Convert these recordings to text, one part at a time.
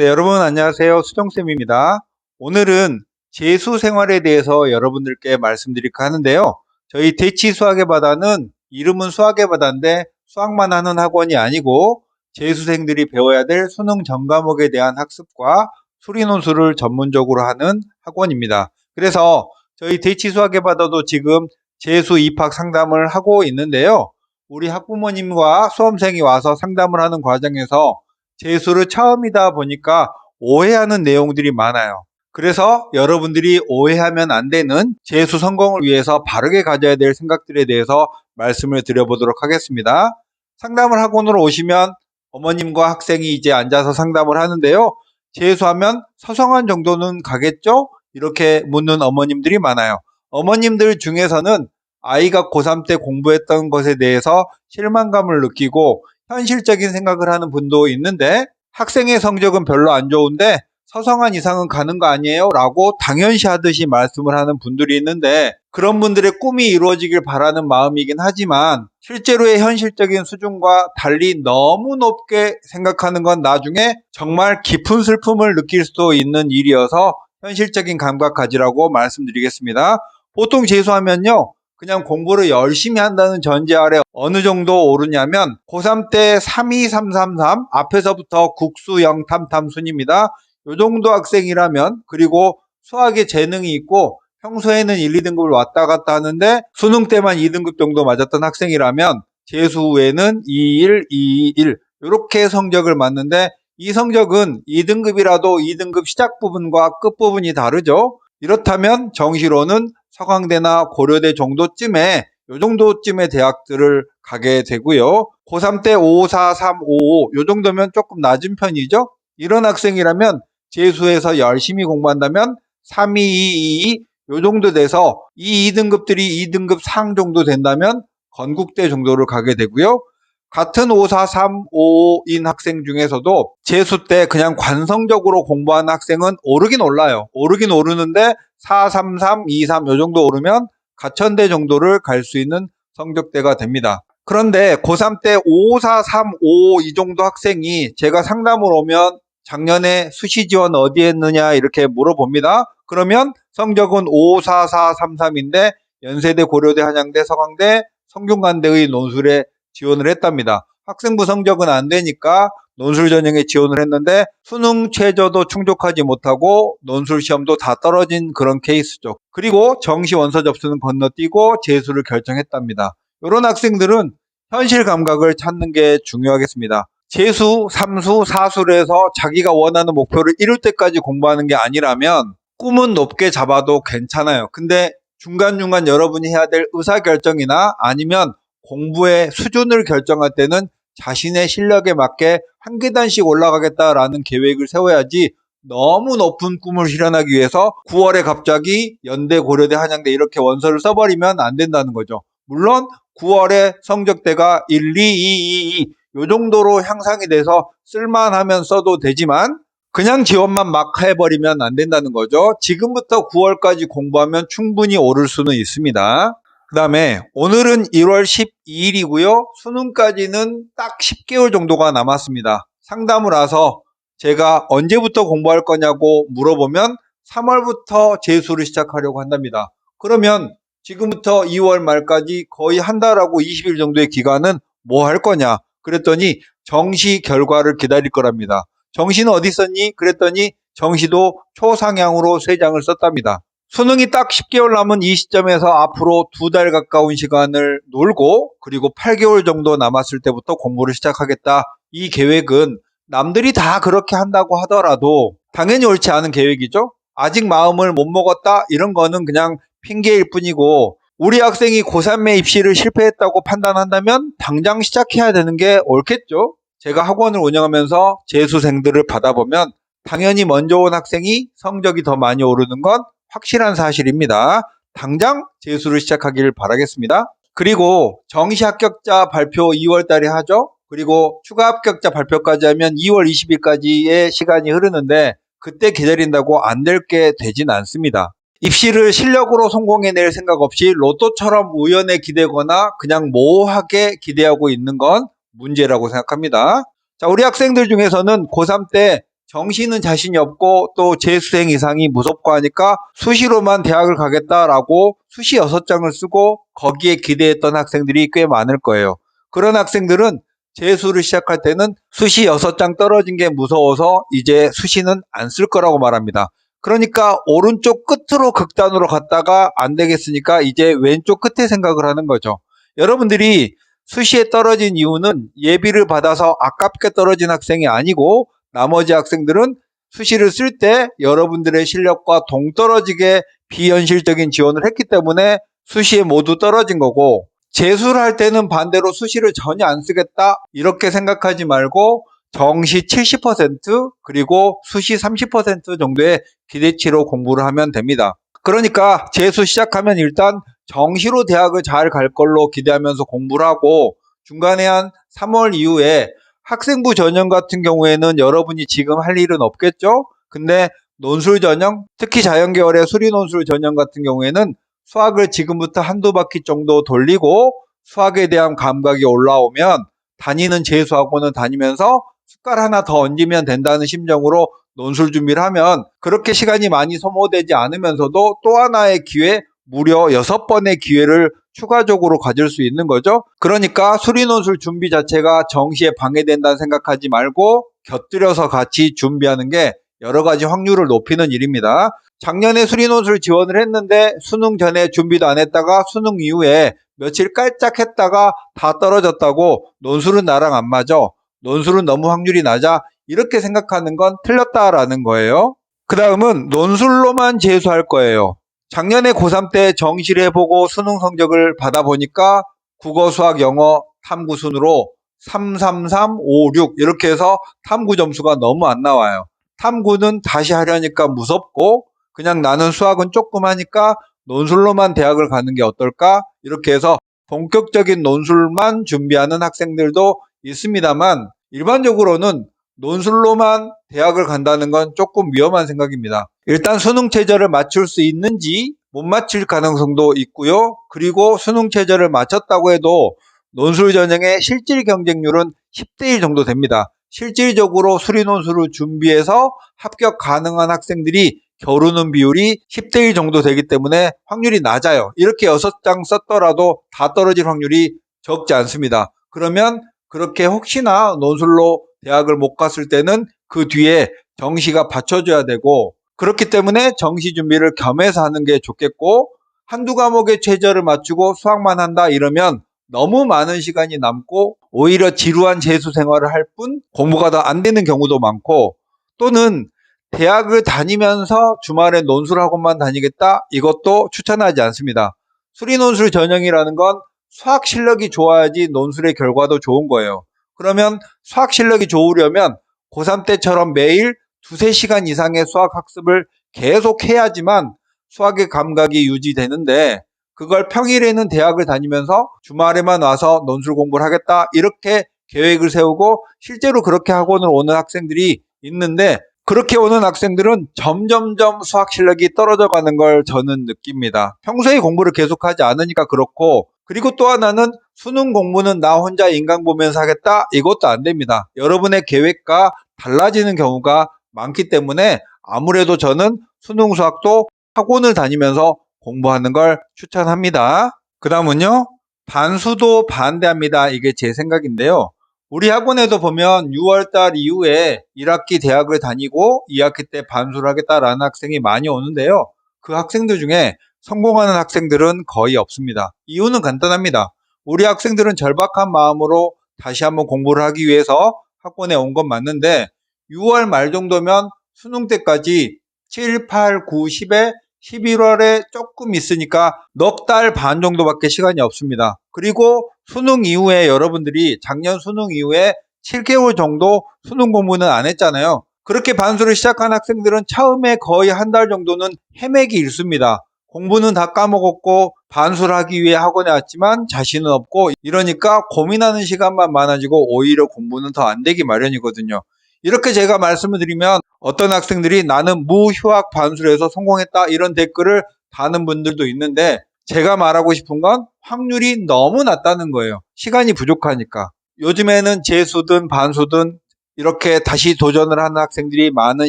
네, 여러분 안녕하세요. 수정쌤입니다. 오늘은 재수 생활에 대해서 여러분들께 말씀드릴까 하는데요. 저희 대치 수학의 바다는 이름은 수학의 바다인데 수학만 하는 학원이 아니고 재수생들이 배워야 될 수능 전 과목에 대한 학습과 수리논술을 전문적으로 하는 학원입니다. 그래서 저희 대치 수학의 바다도 지금 재수 입학 상담을 하고 있는데요. 우리 학부모님과 수험생이 와서 상담을 하는 과정에서 재수를 처음이다 보니까 오해하는 내용들이 많아요. 그래서 여러분들이 오해하면 안 되는 재수 성공을 위해서 바르게 가져야 될 생각들에 대해서 말씀을 드려보도록 하겠습니다. 상담을 학원으로 오시면 어머님과 학생이 이제 앉아서 상담을 하는데요. 재수하면 서성한 정도는 가겠죠? 이렇게 묻는 어머님들이 많아요. 어머님들 중에서는 아이가 고3 때 공부했던 것에 대해서 실망감을 느끼고 현실적인 생각을 하는 분도 있는데 학생의 성적은 별로 안 좋은데 서성한 이상은 가는 거 아니에요? 라고 당연시 하듯이 말씀을 하는 분들이 있는데 그런 분들의 꿈이 이루어지길 바라는 마음이긴 하지만 실제로의 현실적인 수준과 달리 너무 높게 생각하는 건 나중에 정말 깊은 슬픔을 느낄 수도 있는 일이어서 현실적인 감각 가지라고 말씀드리겠습니다. 보통 재수하면요. 그냥 공부를 열심히 한다는 전제 아래 어느 정도 오르냐면 고3 때 32333 앞에서부터 국수 영 탐탐 순입니다. 요 정도 학생이라면 그리고 수학에 재능이 있고 평소에는 1, 2등급을 왔다 갔다 하는데 수능 때만 2등급 정도 맞았던 학생이라면 재수 후에는 2, 1, 2, 1 이렇게 성적을 맞는데 이 성적은 2등급이라도 2등급 시작 부분과 끝 부분이 다르죠. 이렇다면 정시로는 서강대나 고려대 정도쯤에 요 정도쯤의 대학들을 가게 되고요. 고3 때 5, 4, 3, 5, 5, 요 정도면 조금 낮은 편이죠. 이런 학생이라면 재수해서 열심히 공부한다면 3, 2, 2, 2, 요 정도 돼서 이 2등급들이 2등급 상 정도 된다면 건국대 정도를 가게 되고요. 같은 5, 4, 3, 5인 학생 중에서도 재수 때 그냥 관성적으로 공부하는 학생은 오르긴 올라요. 오르긴 오르는데 4, 3, 3, 2, 3 요 정도 오르면 가천대 정도를 갈 수 있는 성적대가 됩니다. 그런데 고3 때 5, 4, 3, 5이 정도 학생이 제가 상담을 오면 작년에 수시 지원 어디 했느냐 이렇게 물어봅니다. 그러면 성적은 5, 4, 4, 3, 3인데 연세대, 고려대, 한양대, 서강대, 성균관대의 논술에 지원을 했답니다. 학생부 성적은 안 되니까 논술 전형에 지원을 했는데 수능 최저도 충족하지 못하고 논술 시험도 다 떨어진 그런 케이스죠. 그리고 정시 원서 접수는 건너뛰고 재수를 결정했답니다. 이런 학생들은 현실 감각을 찾는 게 중요하겠습니다. 재수, 삼수, 사수를 해서 자기가 원하는 목표를 이룰 때까지 공부하는 게 아니라면 꿈은 높게 잡아도 괜찮아요. 근데 중간중간 여러분이 해야 될 의사결정이나 아니면 공부의 수준을 결정할 때는 자신의 실력에 맞게 한 계단씩 올라가겠다라는 계획을 세워야지 너무 높은 꿈을 실현하기 위해서 9월에 갑자기 연대, 고려대, 한양대 이렇게 원서를 써버리면 안 된다는 거죠. 물론 9월에 성적대가 1, 2, 2, 2, 2, 요 정도로 향상이 돼서 쓸만하면 써도 되지만 그냥 지원만 막 해버리면 안 된다는 거죠. 지금부터 9월까지 공부하면 충분히 오를 수는 있습니다. 그 다음에 오늘은 1월 12일이고요. 수능까지는 딱 10개월 정도가 남았습니다. 상담을 와서 제가 언제부터 공부할 거냐고 물어보면 3월부터 재수를 시작하려고 한답니다. 그러면 지금부터 2월 말까지 거의 한 달하고 20일 정도의 기간은 뭐 할 거냐? 그랬더니 정시 결과를 기다릴 거랍니다. 정시는 어디 있었니? 그랬더니 정시도 초상향으로 3장을 썼답니다. 수능이 딱 10개월 남은 이 시점에서 앞으로 두 달 가까운 시간을 놀고 그리고 8개월 정도 남았을 때부터 공부를 시작하겠다. 이 계획은 남들이 다 그렇게 한다고 하더라도 당연히 옳지 않은 계획이죠. 아직 마음을 못 먹었다 이런 거는 그냥 핑계일 뿐이고 우리 학생이 고3의 입시를 실패했다고 판단한다면 당장 시작해야 되는 게 옳겠죠. 제가 학원을 운영하면서 재수생들을 받아보면 당연히 먼저 온 학생이 성적이 더 많이 오르는 건 확실한 사실입니다. 당장 재수를 시작하기를 바라겠습니다. 그리고 정시 합격자 발표 2월 달에 하죠. 그리고 추가 합격자 발표까지 하면 2월 20일까지의 시간이 흐르는데 그때 기다린다고 안 될 게 되진 않습니다. 입시를 실력으로 성공해낼 생각 없이 로또처럼 우연에 기대거나 그냥 모호하게 기대하고 있는 건 문제라고 생각합니다. 자, 우리 학생들 중에서는 고3 때 정시는 자신이 없고 또 재수생 이상이 무섭고 하니까 수시로만 대학을 가겠다라고 수시 6장을 쓰고 거기에 기대했던 학생들이 꽤 많을 거예요. 그런 학생들은 재수를 시작할 때는 수시 6장 떨어진 게 무서워서 이제 수시는 안 쓸 거라고 말합니다. 그러니까 오른쪽 끝으로 극단으로 갔다가 안 되겠으니까 이제 왼쪽 끝에 생각을 하는 거죠. 여러분들이 수시에 떨어진 이유는 예비를 받아서 아깝게 떨어진 학생이 아니고 나머지 학생들은 수시를 쓸 때 여러분들의 실력과 동떨어지게 비현실적인 지원을 했기 때문에 수시에 모두 떨어진 거고 재수를 할 때는 반대로 수시를 전혀 안 쓰겠다 이렇게 생각하지 말고 정시 70% 그리고 수시 30% 정도의 기대치로 공부를 하면 됩니다. 그러니까 재수 시작하면 일단 정시로 대학을 잘 갈 걸로 기대하면서 공부를 하고 중간에 한 3월 이후에 학생부 전형 같은 경우에는 여러분이 지금 할 일은 없겠죠? 근데 논술 전형, 특히 자연계열의 수리 논술 전형 같은 경우에는 수학을 지금부터 한두 바퀴 정도 돌리고 수학에 대한 감각이 올라오면 다니는 재수학원은 다니면서 숟갈 하나 더 얹으면 된다는 심정으로 논술 준비를 하면 그렇게 시간이 많이 소모되지 않으면서도 또 하나의 기회, 무려 6번의 기회를 추가적으로 가질 수 있는 거죠. 그러니까 수리논술 준비 자체가 정시에 방해된다는 생각하지 말고 곁들여서 같이 준비하는 게 여러 가지 확률을 높이는 일입니다. 작년에 수리논술 지원을 했는데 수능 전에 준비도 안 했다가 수능 이후에 며칠 깔짝 했다가 다 떨어졌다고 논술은 나랑 안 맞아. 논술은 너무 확률이 낮아. 이렇게 생각하는 건 틀렸다라는 거예요. 그 다음은 논술로만 재수할 거예요. 작년에 고3 때 정시를 해보고 수능 성적을 받아보니까 국어, 수학, 영어, 탐구 순으로 3, 3, 3, 5, 6 이렇게 해서 탐구 점수가 너무 안 나와요. 탐구는 다시 하려니까 무섭고 그냥 나는 수학은 조금 하니까 논술로만 대학을 가는 게 어떨까? 이렇게 해서 본격적인 논술만 준비하는 학생들도 있습니다만 일반적으로는 논술로만 대학을 간다는 건 조금 위험한 생각입니다. 일단 수능 최저를 맞출 수 있는지 못 맞출 가능성도 있고요. 그리고 수능 최저를 맞췄다고 해도 논술 전형의 실질 경쟁률은 10대 1 정도 됩니다. 실질적으로 수리 논술을 준비해서 합격 가능한 학생들이 겨루는 비율이 10대 1 정도 되기 때문에 확률이 낮아요. 이렇게 6장 썼더라도 다 떨어질 확률이 적지 않습니다. 그러면 그렇게 혹시나 논술로 대학을 못 갔을 때는 그 뒤에 정시가 받쳐줘야 되고 그렇기 때문에 정시 준비를 겸해서 하는 게 좋겠고 한두 과목의 최저를 맞추고 수학만 한다 이러면 너무 많은 시간이 남고 오히려 지루한 재수 생활을 할 뿐 공부가 더 안 되는 경우도 많고 또는 대학을 다니면서 주말에 논술학원만 다니겠다 이것도 추천하지 않습니다. 수리 논술 전형이라는 건 수학 실력이 좋아야지 논술의 결과도 좋은 거예요. 그러면 수학 실력이 좋으려면 고3 때처럼 매일 두세 시간 이상의 수학 학습을 계속 해야지만 수학의 감각이 유지되는데 그걸 평일에는 대학을 다니면서 주말에만 와서 논술 공부를 하겠다 이렇게 계획을 세우고 실제로 그렇게 학원을 오는 학생들이 있는데 그렇게 오는 학생들은 점점점 수학 실력이 떨어져 가는 걸 저는 느낍니다. 평소에 공부를 계속하지 않으니까 그렇고 그리고 또 하나는 수능 공부는 나 혼자 인강 보면서 하겠다 이것도 안 됩니다. 여러분의 계획과 달라지는 경우가 많기 때문에 아무래도 저는 수능 수학도 학원을 다니면서 공부하는 걸 추천합니다. 그 다음은요. 반수도 반대합니다. 이게 제 생각인데요. 우리 학원에도 보면 6월달 이후에 1학기 대학을 다니고 2학기 때 반수를 하겠다라는 학생이 많이 오는데요. 그 학생들 중에 성공하는 학생들은 거의 없습니다. 이유는 간단합니다. 우리 학생들은 절박한 마음으로 다시 한번 공부를 하기 위해서 학원에 온 건 맞는데 6월 말 정도면 수능 때까지 7, 8, 9, 10에 11월에 조금 있으니까 넉 달 반 정도밖에 시간이 없습니다. 그리고 수능 이후에 여러분들이 작년 수능 이후에 7개월 정도 수능 공부는 안 했잖아요. 그렇게 반수를 시작한 학생들은 처음에 거의 한 달 정도는 헤매기 일쑤입니다. 공부는 다 까먹었고 반수를 하기 위해 학원에 왔지만 자신은 없고 이러니까 고민하는 시간만 많아지고 오히려 공부는 더 안 되기 마련이거든요. 이렇게 제가 말씀을 드리면 어떤 학생들이 나는 무휴학 반수를 해서 성공했다 이런 댓글을 다는 분들도 있는데 제가 말하고 싶은 건 확률이 너무 낮다는 거예요. 시간이 부족하니까. 요즘에는 재수든 반수든 이렇게 다시 도전을 하는 학생들이 많은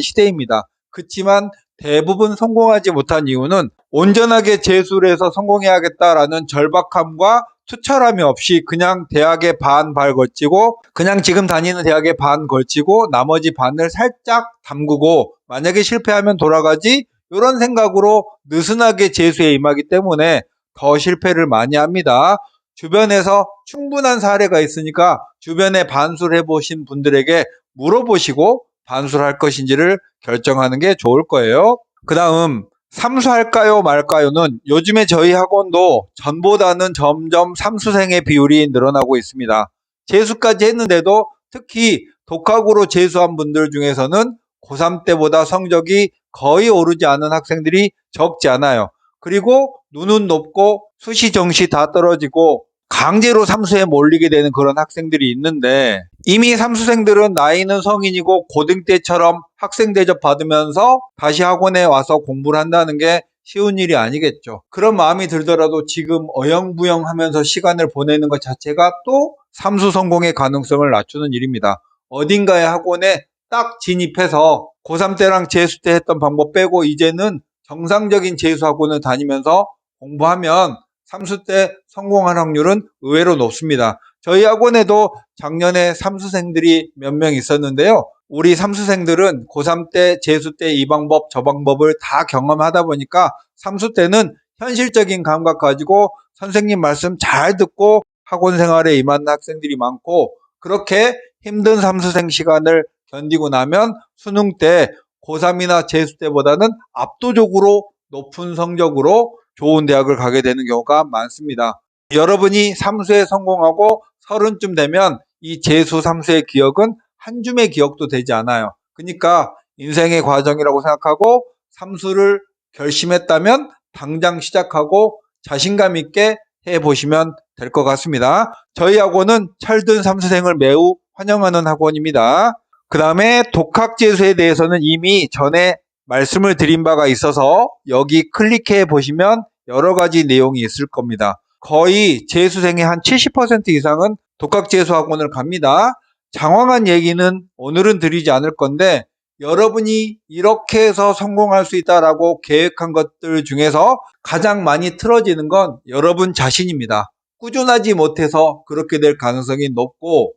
시대입니다. 그렇지만 대부분 성공하지 못한 이유는 온전하게 재수를 해서 성공해야겠다라는 절박함과 투철함이 없이 그냥 대학에 반 발 걸치고 그냥 지금 다니는 대학에 반 걸치고 나머지 반을 살짝 담그고 만약에 실패하면 돌아가지 이런 생각으로 느슨하게 재수에 임하기 때문에 더 실패를 많이 합니다. 주변에서 충분한 사례가 있으니까 주변에 반수를 해보신 분들에게 물어보시고 반수를 할 것인지를 결정하는 게 좋을 거예요. 그 다음 삼수할까요 말까요는 요즘에 저희 학원도 전보다는 점점 삼수생의 비율이 늘어나고 있습니다. 재수까지 했는데도 특히 독학으로 재수한 분들 중에서는 고3 때보다 성적이 거의 오르지 않은 학생들이 적지 않아요. 그리고 눈은 높고 수시 정시 다 떨어지고 강제로 삼수에 몰리게 되는 그런 학생들이 있는데 이미 삼수생들은 나이는 성인이고 고등 때처럼 학생 대접 받으면서 다시 학원에 와서 공부를 한다는 게 쉬운 일이 아니겠죠. 그런 마음이 들더라도 지금 어영부영 하면서 시간을 보내는 것 자체가 또 삼수 성공의 가능성을 낮추는 일입니다. 어딘가의 학원에 딱 진입해서 고3 때랑 재수 때 했던 방법 빼고 이제는 정상적인 재수 학원을 다니면서 공부하면 삼수 때 성공할 확률은 의외로 높습니다. 저희 학원에도 작년에 삼수생들이 몇 명 있었는데요. 우리 삼수생들은 고3 때, 재수 때 이 방법, 저 방법을 다 경험하다 보니까 삼수 때는 현실적인 감각 가지고 선생님 말씀 잘 듣고 학원 생활에 임하는 학생들이 많고 그렇게 힘든 삼수생 시간을 견디고 나면 수능 때 고3이나 재수 때보다는 압도적으로 높은 성적으로 좋은 대학을 가게 되는 경우가 많습니다. 여러분이 삼수에 성공하고 서른쯤 되면 이 재수 삼수의 기억은 한 줌의 기억도 되지 않아요. 그러니까 인생의 과정이라고 생각하고 삼수를 결심했다면 당장 시작하고 자신감 있게 해 보시면 될 것 같습니다. 저희 학원은 철든 삼수생을 매우 환영하는 학원입니다. 그 다음에 독학재수에 대해서는 이미 전에 말씀을 드린 바가 있어서 여기 클릭해 보시면 여러 가지 내용이 있을 겁니다. 거의 재수생의 한 70% 이상은 독학재수 학원을 갑니다. 장황한 얘기는 오늘은 드리지 않을 건데 여러분이 이렇게 해서 성공할 수 있다라고 계획한 것들 중에서 가장 많이 틀어지는 건 여러분 자신입니다. 꾸준하지 못해서 그렇게 될 가능성이 높고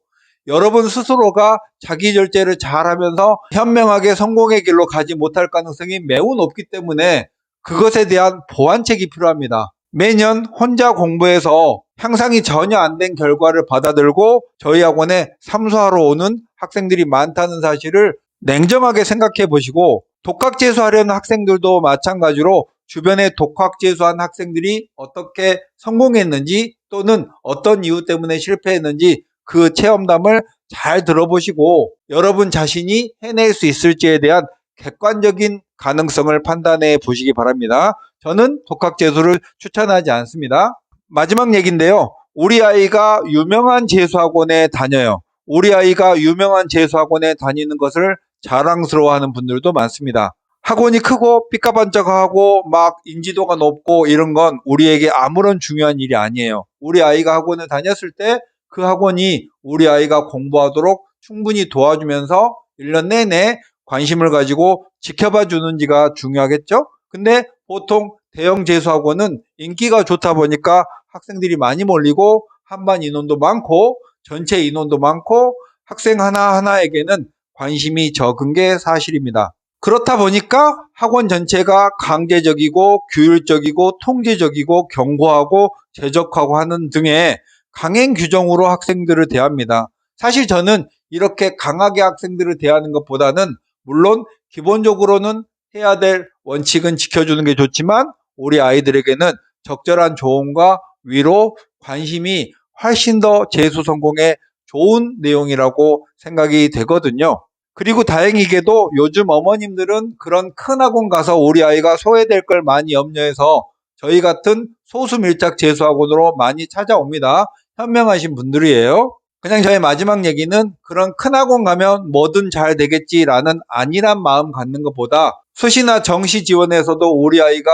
여러분 스스로가 자기 절제를 잘 하면서 현명하게 성공의 길로 가지 못할 가능성이 매우 높기 때문에 그것에 대한 보완책이 필요합니다. 매년 혼자 공부해서 향상이 전혀 안 된 결과를 받아들고 저희 학원에 삼수하러 오는 학생들이 많다는 사실을 냉정하게 생각해 보시고 독학 재수하려는 학생들도 마찬가지로 주변에 독학 재수한 학생들이 어떻게 성공했는지 또는 어떤 이유 때문에 실패했는지 그 체험담을 잘 들어보시고 여러분 자신이 해낼 수 있을지에 대한 객관적인 가능성을 판단해 보시기 바랍니다. 저는 독학재수를 추천하지 않습니다. 마지막 얘기인데요. 우리 아이가 유명한 재수학원에 다녀요. 우리 아이가 유명한 재수학원에 다니는 것을 자랑스러워하는 분들도 많습니다. 학원이 크고 삐까번쩍하고 막 인지도가 높고 이런 건 우리에게 아무런 중요한 일이 아니에요. 우리 아이가 학원을 다녔을 때 그 학원이 우리 아이가 공부하도록 충분히 도와주면서 1년 내내 관심을 가지고 지켜봐 주는지가 중요하겠죠? 근데 보통 대형 재수학원은 인기가 좋다 보니까 학생들이 많이 몰리고 한반 인원도 많고 전체 인원도 많고 학생 하나하나에게는 관심이 적은 게 사실입니다. 그렇다 보니까 학원 전체가 강제적이고 규율적이고 통제적이고 경고하고 제적하고 하는 등의 강행 규정으로 학생들을 대합니다. 사실 저는 이렇게 강하게 학생들을 대하는 것보다는 물론 기본적으로는 해야 될 원칙은 지켜주는 게 좋지만 우리 아이들에게는 적절한 조언과 위로, 관심이 훨씬 더 재수 성공에 좋은 내용이라고 생각이 되거든요. 그리고 다행히게도 요즘 어머님들은 그런 큰 학원 가서 우리 아이가 소외될 걸 많이 염려해서 저희 같은 소수 밀착 재수 학원으로 많이 찾아옵니다. 현명하신 분들이에요. 그냥 저의 마지막 얘기는 그런 큰 학원 가면 뭐든 잘 되겠지라는 안일한 마음 갖는 것보다 수시나 정시 지원에서도 우리 아이가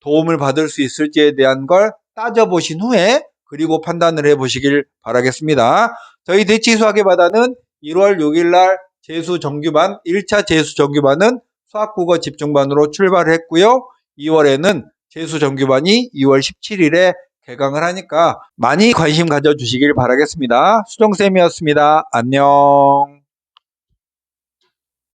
도움을 받을 수 있을지에 대한 걸 따져보신 후에 그리고 판단을 해보시길 바라겠습니다. 저희 대치 수학의 바다는 1월 6일 날 재수 정규반 1차 재수 정규반은 수학국어 집중반으로 출발을 했고요. 2월에는 재수 정규반이 2월 17일에 개강을 하니까 많이 관심 가져주시길 바라겠습니다. 수정쌤이었습니다. 안녕.